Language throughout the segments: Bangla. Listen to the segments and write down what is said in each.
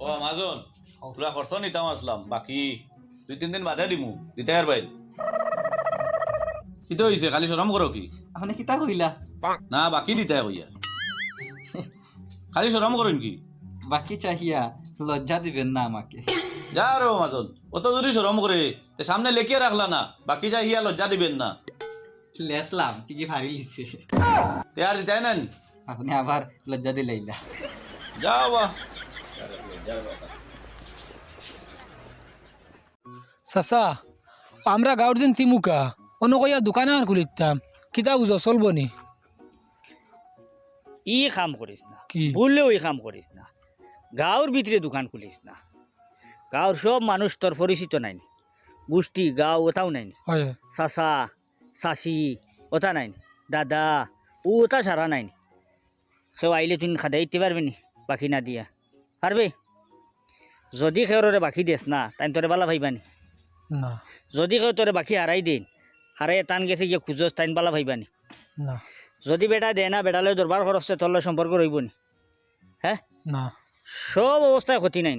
ও আমাজন তোরা খরচ নিতাম আসলাম বাকি দুই তিন দিন বাদে দিমু দিতে আর বাইর কিতো হইছে খালি সরম করো কি? আপনি কিতা কইলা না বাকি দিতে হইয়া খালি সরম করেন কি? বাকি চাহিয়া লজ্জা দিবেন না আমাকে। যা রে আমাজন অত যদি সরম করে তে সামনে লেখিয়ে রাখলা না বাকি যা হিয়া লজ্জা দিবেন না। লেসলাম কি কি ভারী লিছে। তে আর দিতে না নি? আপনি আবার লজ্জা দিলাইলা। যাও বা চাচা আমরা গাঁৱৰ যেন তিমুকা অনকয়া দোকানে আর খুলিতাম কিতা বুঝো চলবো নি? ই কাম করিস না। কি? বললেও এই কাম করিস না। গাঁৱৰ ভিতরে দোকান খুলিস না। গাঁৱৰ সব মানুষ তোর পরিচিত নাই গোষ্ঠী গাঁও ওটাও নাই চাচা চাচি ওটা নাই দাদা ও ওটা সারা নাই সেও আইলে তুমি খাদাই দিতে পারবি নি বাকি না দিয়া। পারবে যদি সেওরে বাকি দেস না তাই তোরে বালা ভাইবানি যদি কেউ তোরে বাকি হারাই দিন হারাই টান গেছে গিয়ে খুঁজস তাইন বালা ভাইবানি যদি বেটা দে না বেটালে দরবার খরচে তোর সম্পর্ক রইব নি? হ্যাঁ না। সব অবস্থায় ক্ষতি নাই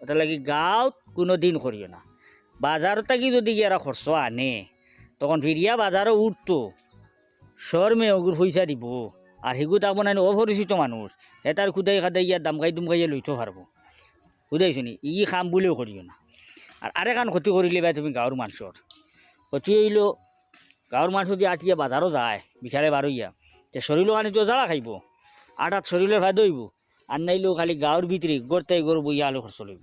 ওটা লাগি গাঁৱত কোনো দিন করিও না। বাজারত থাকি যদি গিয়ে খরচ আনে তখন ফিরিয়া বাজারও উঠতো সর মেয়ে ওগুর পয়সা দিব। আর সেগু তাক মানে অপরিচিত মানুষ এটার খুদাই খাদাই ইয়ার দাম গাই দুম গাইয়ে লইতে পারব বুঝাইছো নি? ই খাম বলেও করিও না। আর আরেক আন ক্ষতি করিলে ভাই তুমি গাঁৱৰ মানুষের ক্ষতি হইল গাঁৱৰ মানুষ যদি আটিয়া বাজারও যায় বিচারে বারইয়া তে শরীরও আনি তো জ্বালা খাইব। আটাত শরীরের ভাই দইব আর নাইলেও খালি গাঁৱৰ ভিতরে গড়তাই গরু বইয়া আলু খরচ লইব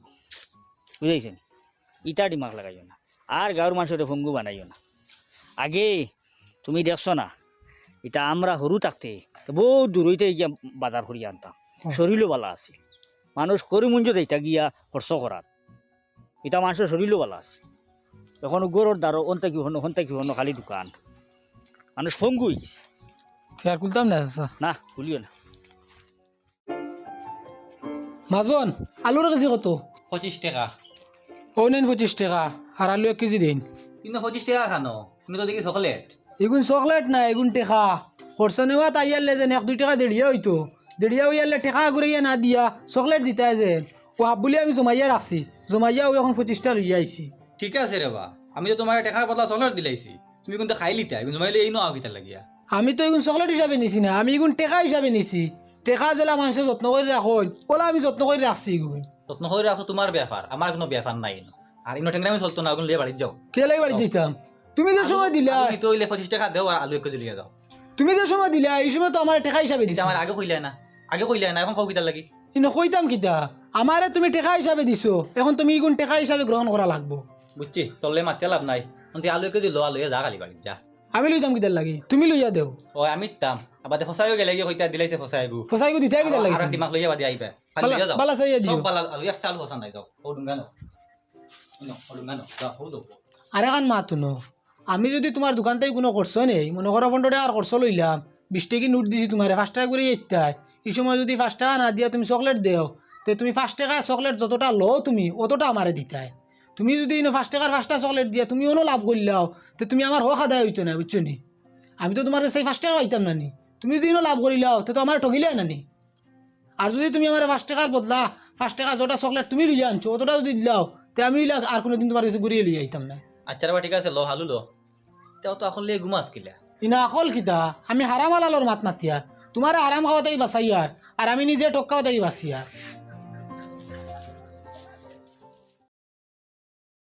বুঝাইছেন ইটা দিমাগ লাগাইও না। আর গাঁৱৰ মানুষের ফঙ্গু বানাইও না। আগে তুমি দেখছ না এটা আমরা সরু থাকতে তো বহু দূর হইতে গিয়া বাজার করিয়া আনতাম। শরীরও ভালো আছে মানুষ করি মুঞ্জ দেইতা গিয়া খরচ করার এটা মানুষের শরীরও ভালো আছে। এখন গরুর দ্বারো অন্তে কি হনো হন্তে কি হনো খালি দোকান। মানুষ ফঙ্গু হয়ে গেছে আর খুলতাম না না ভুলিও না মাজন আলুর কেজি কত? পঁচিশ টাকা। ও নেন পঁচিশ টাকা। আর আলু এক কেজি দিন। কিন্তু পঁচিশ টাকা খানো। তুমি তো দেখি চকলেট। এগুন চকলেট না এগুন টেকা। খরচ নেওয়া তাই ইয়ারলে যেন এক দুই টাকা দেড়িয়া হইতো দেড়িয়া হইয়ারলে টেকা ঘুরাইয়া না দিয়া চকলেট দিতাই যেন ও হাব বলে আমি জমাইয়া রাখছি জমাইয়া এখন পঁচিশটা লইয়া আইছি ঠিক আছে রে বা আমি তো তোমার টেকার বদলা চকলেট দিলাইছি তুমি কিন্তু খাই লিতা কিন্তু জমাইলে এই নাও কিতা লাগিয়া। আমি তো এগুন চকলেট হিসাবে নিছি না আমি এগুন টেকা হিসাবে নিছি। টেকা জেলা মানুষে যত্ন করে রাখুন ওলা আমি যত্ন করে রাখছি এগুন যত্ন করে রাখো তোমার ব্যাপার আমার কোনো ব্যাপার নাই। আর ইনো টেংরা আমি চলতো না ওগুলো লিয়ে বাড়িতে যাও। কে লাগে বাড়ি দিতাম? তুমি যে সময় দিলা আলু নিতে হইলে পঁচিশ টাকা দেও আর আলু এক কেজি লিয়ে যাও। তুমি যে সময় দিলা এই সময় তো আমার টেকা হিসাবে দিছো। আমার আগে কইলে না। আগে কইলে না এখন কও কিতা লাগি? কিন্তু কইতাম কিতা? আমারে তুমি টেকা হিসাবে দিছো। এখন তুমি এগুন টেকা হিসাবে গ্রহণ করা লাগবো। বুঝছি তললে মাতে লাভ নাই। তুই আলু এক কেজি লো আলু যা খালি বাড়িতে যা। আমি লইতাম কিতার লাগি। তুমি লইয়া দেও। ও আমি তাম। আবার ফসাইও গেলে গিয়ে কইতা দিলাইছে ফসাই গু ফসাই গো কিতার লাগি আর দিমাগ লইয়া বাদি আইবা। খালি বালা- যাও। বালা চাইয়া দিও। সব বালা আলু একটা আলু ফসা নাই যাও। ও ডুঙ্গা নো নো ও ডুঙ্গা নো যাও ও দো। আর এখন মাতো ন আমি যদি তোমার দোকান থেকে কোনো খরচ নেই মনে করো পনেরো টাকার খরচ লইলাম। বিশ টাকা নোট দিছি তোমার পাঁচ টাকা করে ইত্যাই এই সময় যদি পাঁচ টাকা না দিয়া তুমি চকলেট দেও তে তুমি পাঁচ টাকা চকলেট যতটা লো তুমি অতটা আমারে দিতাই তুমি যদি ইনো পাঁচ টাকার পাঁচটা চকলেট দিয়া তুমি অন্য লাভ করলাও তে তুমি আমার হোক আদায় হইতো না বুঝছ নি? আমি তো তোমার সেই পাঁচ টাকা পাইতাম না নি। তুমি যদি ইনো লাভ করিলাও তে তো আমার ঠকিলাই না নি। আর যদি তুমি আমার পাঁচ টাকার বদলা পাঁচ টাকা যতটা চকলেট তুমি লইয়া আনছো অতটা যদি দিলাও তে আমি আর কোনোদিন তোমার কাছে ঘুরিয়ে লইয়া আইতাম না। আচ্ছা বা ঠিক আছে লো আলু লো। তো এখন লিয়ে ঘুমাস কিলা। ইনা আকল কিতা আমি হারাম আলালোর মাত মাতিয়া। তোমার আরাম খাওয়া তাই বাঁচাইয়ার আর আমি নিজে টক্কাও তাই বাঁচিয়ার